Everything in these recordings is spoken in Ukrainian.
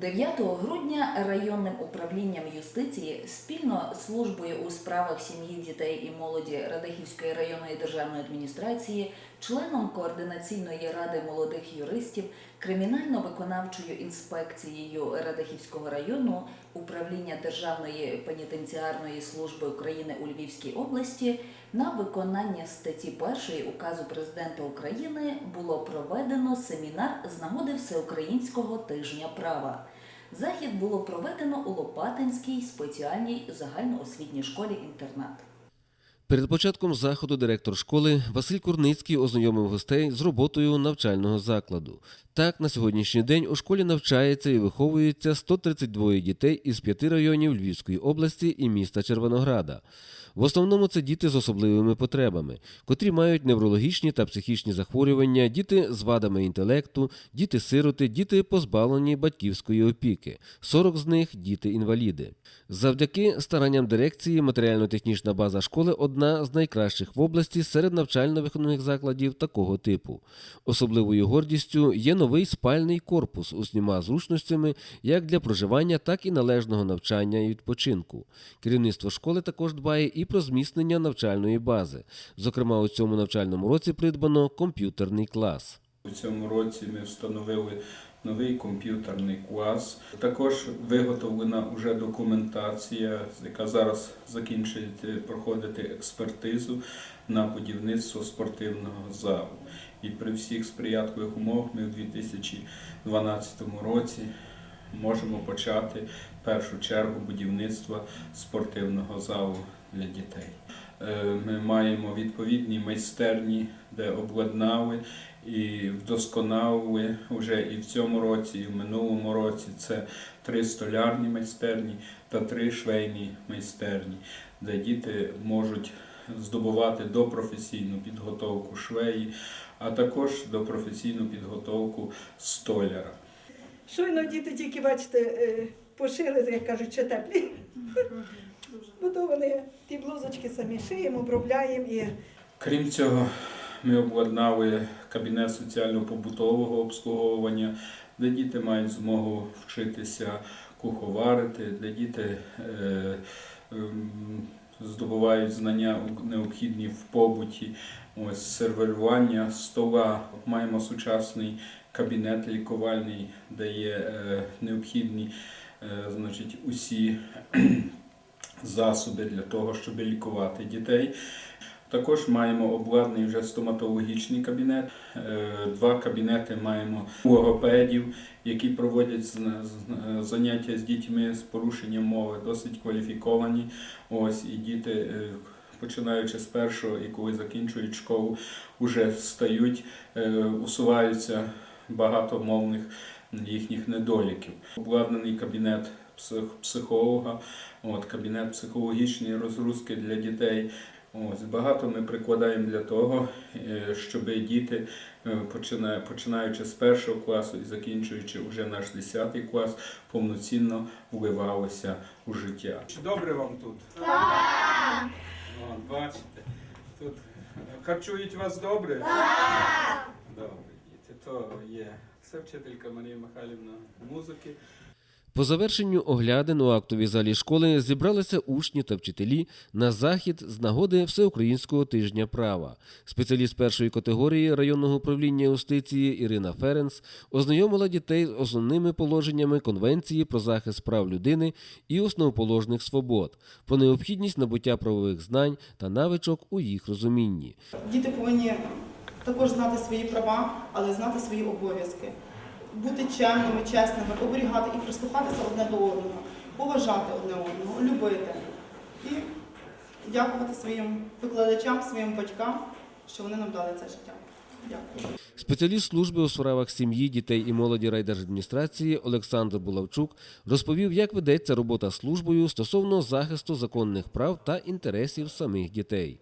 9 грудня районним управлінням юстиції спільно з службою у справах сім'ї, дітей і молоді Радехівської районної державної адміністрації, членом координаційної ради молодих юристів, кримінально-виконавчою інспекцією Радехівського району, управління Державної пенітенціарної служби України у Львівській області на виконання статті 1 указу президента України було проведено семінар з нагоди Всеукраїнського тижня права. Захід було проведено у Лопатинській спеціальній загальноосвітній школі-інтернат. Перед початком заходу директор школи Василь Курницький ознайомив гостей з роботою навчального закладу. Так, на сьогоднішній день у школі навчається і виховується 132 дітей із п'яти районів Львівської області і міста Червонограда. В основному це діти з особливими потребами, котрі мають неврологічні та психічні захворювання, діти з вадами інтелекту, діти-сироти, діти позбавлені батьківської опіки. 40 з них діти-інваліди. Завдяки старанням дирекції матеріально-технічна база школи одна з найкращих в області серед навчально-виховних закладів такого типу. Особливою гордістю є новий спальний корпус усіма зручностями як для проживання, так і належного навчання і відпочинку. Керівництво школи також дбає і про зміцнення навчальної бази. Зокрема, у цьому навчальному році придбано комп'ютерний клас. У цьому році ми встановили новий комп'ютерний клас. Також виготовлена вже документація, яка зараз закінчує проходити експертизу на будівництво спортивного залу. І при всіх сприятливих умовах ми в 2012 році можемо почати першу чергу будівництво спортивного залу для дітей. Е, Ми маємо відповідні майстерні, де обладнали і вдосконалили вже і в цьому році, і в минулому році. Це три столярні майстерні та три швейні майстерні, де діти можуть здобувати допрофесійну підготовку швеї, а також допрофесійну підготовку столяра. Щойно діти тільки, бачите, е, пошили, як кажуть, ще теплі. Бо то вони ті блузочки самі шиємо, обробляємо і Крім цього, ми обладнали кабінет соціально-побутового обслуговування, де діти мають змогу вчитися куховарити, де діти е, ем, здобувають знання необхідні в побуті, ось сервірування стола. Маємо сучасний кабінет лікувальний, де є е, необхідні е, значить, усі засоби для того, щоб лікувати дітей. Також маємо обладнаний вже стоматологічний кабінет. Е, Два кабінети маємо логопедів, які проводять заняття з дітьми з порушенням мови, досить кваліфіковані. Ось і діти, е, починаючи з першого і коли закінчують школу, вже стають, е, усуваються багато мовних їхніх недоліків. Обладнаний кабінет псих- психолога, от, кабінет психологічної розгрузки для дітей. Ось багато ми прикладаємо для того, е, щоб діти, е, починаючи з першого класу і закінчуючи вже наш 10 клас, повноцінно вливалися у життя. Чи добре вам тут? Так! Бачите, тут харчують вас добре? Так! Добре, діти, то є. Це вчителька Марія Михайлівна музики. По завершенню оглядин у актовій залі школи зібралися учні та вчителі на захід з нагоди Всеукраїнського тижня права. Спеціаліст першої категорії районного управління юстиції Ірина Ференс ознайомила дітей з основними положеннями Конвенції про захист прав людини і основоположних свобод, про необхідність набуття правових знань та навичок у їх розумінні. Діти повинні також знати свої права, але знати свої обов'язки. Бути чемними, чесними, оберігати і прислухатися одне до одного, поважати одне одного, любити. І дякувати своїм викладачам, своїм батькам, що вони нам дали це життя. Дякую. Спеціаліст служби у справах сім'ї, дітей і молоді райдержадміністрації Олександр Булавчук розповів, як ведеться робота службою стосовно захисту законних прав та інтересів самих дітей.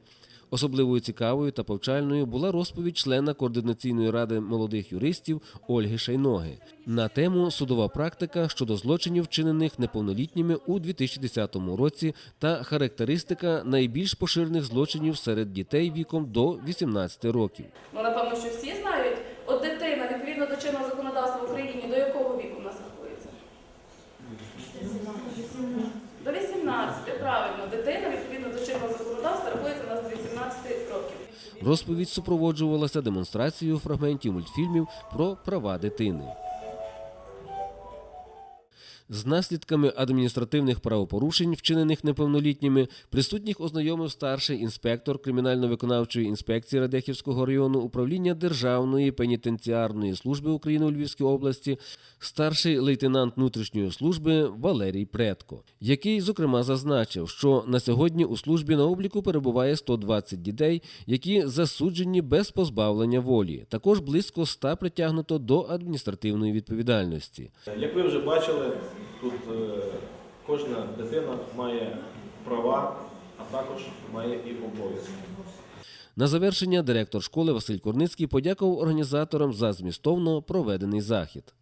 Особливою цікавою та повчальною була розповідь члена координаційної ради молодих юристів Ольги Шайноги на тему судова практика щодо злочинів, вчинених неповнолітніми у 2010 році, та характеристика найбільш поширених злочинів серед дітей віком до 18 років. Ну напевно, що всі знають, от дитина відповідно до чинного законодавства в Україні до якого віку нас рахується? До 18, правильно, дитина відповідно до чинного законодавства рахується на нас. 18 років. Розповідь супроводжувалася демонстрацією фрагментів мультфільмів про права дитини. З наслідками адміністративних правопорушень, вчинених неповнолітніми, присутніх ознайомив старший інспектор кримінально-виконавчої інспекції Радехівського району управління Державної пенітенціарної служби України у Львівській області, старший лейтенант внутрішньої служби Валерій Предко, який, зокрема, зазначив, що на сьогодні у службі на обліку перебуває 120 дітей, які засуджені без позбавлення волі. Також близько 100 притягнуто до адміністративної відповідальності. Як ви вже бачили, тут е, кожна дитина має права, а також має і обов'язки. На завершення директор школи Василь Корницький подякував організаторам за змістовно проведений захід.